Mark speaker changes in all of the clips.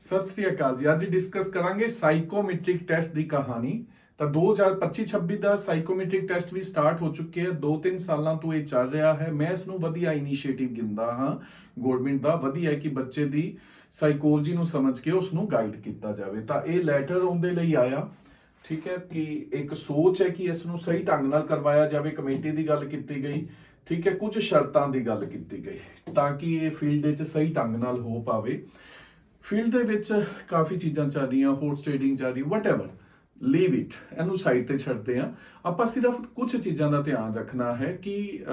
Speaker 1: ਸਤਿ ਸ੍ਰੀ ਅਕਾਲ ਜੀ। ਅੱਜ ਡਿਸਕਸ ਕਰਾਂਗੇ ਸਾਈਕੋਮੈਟ੍ਰਿਕ ਟੈਸਟ ਦੀ ਕਹਾਣੀ। ਤਾਂ 2025-26 ਦਾ ਸਾਈਕੋਮੈਟ੍ਰਿਕ ਟੈਸਟ ਵੀ ਸਟਾਰਟ ਹੋ ਚੁੱਕੇ ਹੈ 2-3 ਸਾਲਾਂ ਤੋਂ ਇਹ ਚੱਲ ਰਿਹਾ ਹੈ। ਮੈਂ ਇਸ ਨੂੰ ਵਧੀਆ ਇਨੀਸ਼ੀਏਟਿਵ ਗਿਣਦਾ ਹਾਂ। ਗਵਰਨਮੈਂਟ ਦਾ ਵਧੀਆ ਹੈ ਕਿ ਬੱਚੇ ਦੀ ਸਾਈਕੋਲੋਜੀ ਨੂੰ ਸਮਝ ਕੇ ਉਸ ਨੂੰ ਗਾਈਡ ਕੀਤਾ ਜਾਵੇ। ਤਾਂ ਇਹ ਲੈਟਰ ਉਹਦੇ ਲਈ ਆਇਆ, ਠੀਕ ਹੈ, ਕਿ ਇੱਕ ਸੋਚ ਹੈ ਕਿ ਇਸ ਨੂੰ ਸਹੀ ਢੰਗ ਨਾਲ ਕਰਵਾਇਆ ਜਾਵੇ। ਕਮੇਟੀ ਦੀ ਗੱਲ ਕੀਤੀ ਗਈ, ਠੀਕ ਹੈ, ਕੁਝ ਸ਼ਰਤਾਂ ਦੀ ਗੱਲ ਕੀਤੀ ਗਈ, ਤਾਂ ਕਿ ਇਹ ਫੀਲਡ ਵਿੱਚ ਸਹੀ ਢੰਗ ਨਾਲ ਹੋ ਪਾਵੇ। ਫੀਲਡ ਦੇ ਵਿੱਚ ਕਾਫੀ ਚੀਜ਼ਾਂ ਚੱਲ ਰਹੀਆਂ ਹੋਰਸ ਟ੍ਰੇਡਿੰਗ ਚੱਲ ਰਹੀ ਵਟਐਵਰ ਲੀਵ ਇਟ ਇਹਨੂੰ ਸਾਈਡ ਤੇ ਛੱਡਦੇ ਆ ਆਪਾਂ ਸਿਰਫ ਕੁਝ ਚੀਜ਼ਾਂ ਦਾ ਧਿਆਨ ਰੱਖਣਾ ਹੈ ਕਿ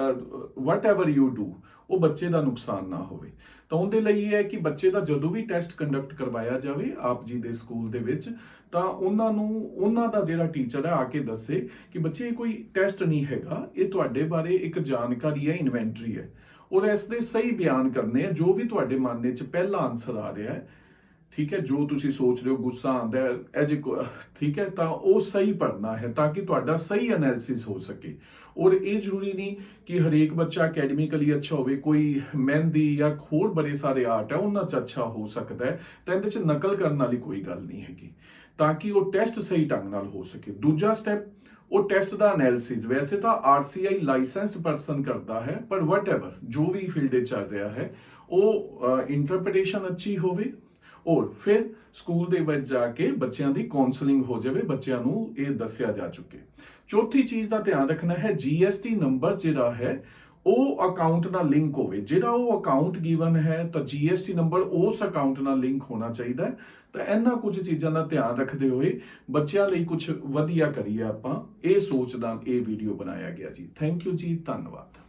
Speaker 1: ਵਟਐਵਰ ਯੂ ਡੂ ਉਹ ਬੱਚੇ ਦਾ ਨੁਕਸਾਨ ਨਾ ਹੋਵੇ। ਤਾਂ ਉਹਦੇ ਲਈ ਇਹ ਹੈ ਕਿ ਬੱਚੇ ਦਾ ਜਦੋਂ ਵੀ ਟੈਸਟ ਕੰਡਕਟ ਕਰਵਾਇਆ ਜਾਵੇ, ਆਪ ਜੀ ਦੇ ਸਕੂਲ ਦੇ ਵਿੱਚ, ਤਾਂ ਉਹਨਾਂ ਨੂੰ, ਉਹਨਾਂ ਦਾ ਜਿਹੜਾ ਟੀਚਰ ਹੈ, ਆ ਕੇ ਦੱਸੇ ਕਿ ਬੱਚੇ ਕੋਈ ਟੈਸਟ ਨਹੀਂ ਹੈਗਾ, ਇਹ ਤੁਹਾਡੇ ਬਾਰੇ ਇੱਕ ਜਾਣਕਾਰੀ ਹੈ ਇਨਵੈਂਟਰੀ ਹੈ। ਔਰ ਇਸ ਦੇ ਸਹੀ ਬਿਆਨ ਕਰਨੇ ਆ ਜੋ ਵੀ ਤੁਹਾਡੇ ਮਨ ਦੇ ਵਿੱਚ ਪਹਿਲਾ ਆਨਸਰ ਆ ਰਿਹਾ ਹੈ ਠੀਕ ਹੈ, ਜੋ ਤੁਸੀਂ ਸੋਚ ਰਹੇ ਹੋ, ਗੁੱਸਾ ਆਉਂਦਾ ਹੈ, ਇਹ ਠੀਕ ਹੈ, ਤਾਂ ਉਹ ਸਹੀ ਪੜਨਾ ਹੈ ਤਾਂ ਕਿ ਤੁਹਾਡਾ ਸਹੀ ਐਨਾਲਿਸਿਸ ਹੋ ਸਕੇ। ਔਰ ਇਹ ਜ਼ਰੂਰੀ ਨਹੀਂ ਕਿ ਹਰੇਕ ਬੱਚਾ ਅਕੈਡਮਿਕਲੀ ਅੱਛਾ ਹੋਵੇ, ਕੋਈ ਮਹਿੰਦੀ ਜਾਂ ਹੋਰ ਬੜੇ ਸਾਰੇ ਆਰਟ ਹੈ, ਉਹਨਾਂ 'ਚ ਅੱਛਾ ਹੋ ਸਕਦਾ ਹੈ, ਤਾਂ ਇਹਦੇ 'ਚ ਨਕਲ ਕਰਨ ਵਾਲੀ ਕੋਈ ਗੱਲ ਨਹੀਂ ਹੈਗੀ। ਤਾਂ ਕਿ ਉਹ ਟੈਸਟ ਸਹੀ ਢੰਗ ਨਾਲ ਹੋ ਸਕੇ। ਦੂਜਾ ਸਟੈਪ ਉਹ ਟੈਸਟ ਦਾ ਐਨਾਲਿਸਿਸ ਵੈਸੇ ਤਾਂ ਆਰਸੀਆਈ ਲਾਇਸੈਂਸਡ ਪਰਸਨ ਕਰਦਾ ਹੈ, ਪਰ ਵਟਐਵਰ ਜੋ ਵੀ ਫੀਲਡ ਵਿੱਚ ਚੱਲ ਰਿਹਾ ਹੈ, ਉਹ ਇੰਟਰਪ੍ਰੀਟੇਸ਼ਨ ਅੱਛੀ ਹੋਵੇ ਔਰ ਫਿਰ ਸਕੂਲ ਦੇ ਵਿੱਚ ਜਾ ਕੇ ਬੱਚਿਆਂ ਦੀ ਕਾਉਂਸਲਿੰਗ ਹੋ ਜਾਵੇ, ਬੱਚਿਆਂ ਨੂੰ ਇਹ ਦੱਸਿਆ ਜਾ ਚੁੱਕੇ। ਚੌਥੀ ਚੀਜ਼ ਦਾ ਧਿਆਨ ਰੱਖਣਾ ਹੈ ਜੀਐਸਟੀ ਨੰਬਰ ਜਿਹੜਾ ਹੈ, ਉਹ ਅਕਾਊਂਟ ਨਾਲ ਲਿੰਕ ਹੋਵੇ। ਜਿਹੜਾ ਉਹ ਅਕਾਊਂਟ ਗਿਵਨ ਹੈ, ਤਾਂ ਜੀਐਸਟੀ ਨੰਬਰ ਉਸ ਅਕਾਊਂਟ ਨਾਲ ਲਿੰਕ ਹੋਣਾ ਚਾਹੀਦਾ ਤਾਂ ਇਹਨਾਂ ਕੁਝ ਚੀਜ਼ਾਂ ਦਾ ਧਿਆਨ ਰੱਖਦੇ ਹੋਏ ਬੱਚਿਆਂ ਲਈ ਕੁਝ ਵਧੀਆ ਕਰੀਏ ਆਪਾਂ। ਇਹ ਸੋਚ ਨਾਲ ਇਹ ਵੀਡੀਓ ਬਣਾਇਆ ਗਿਆ ਜੀ। ਥੈਂਕ ਯੂ ਜੀ, ਧੰਨਵਾਦ।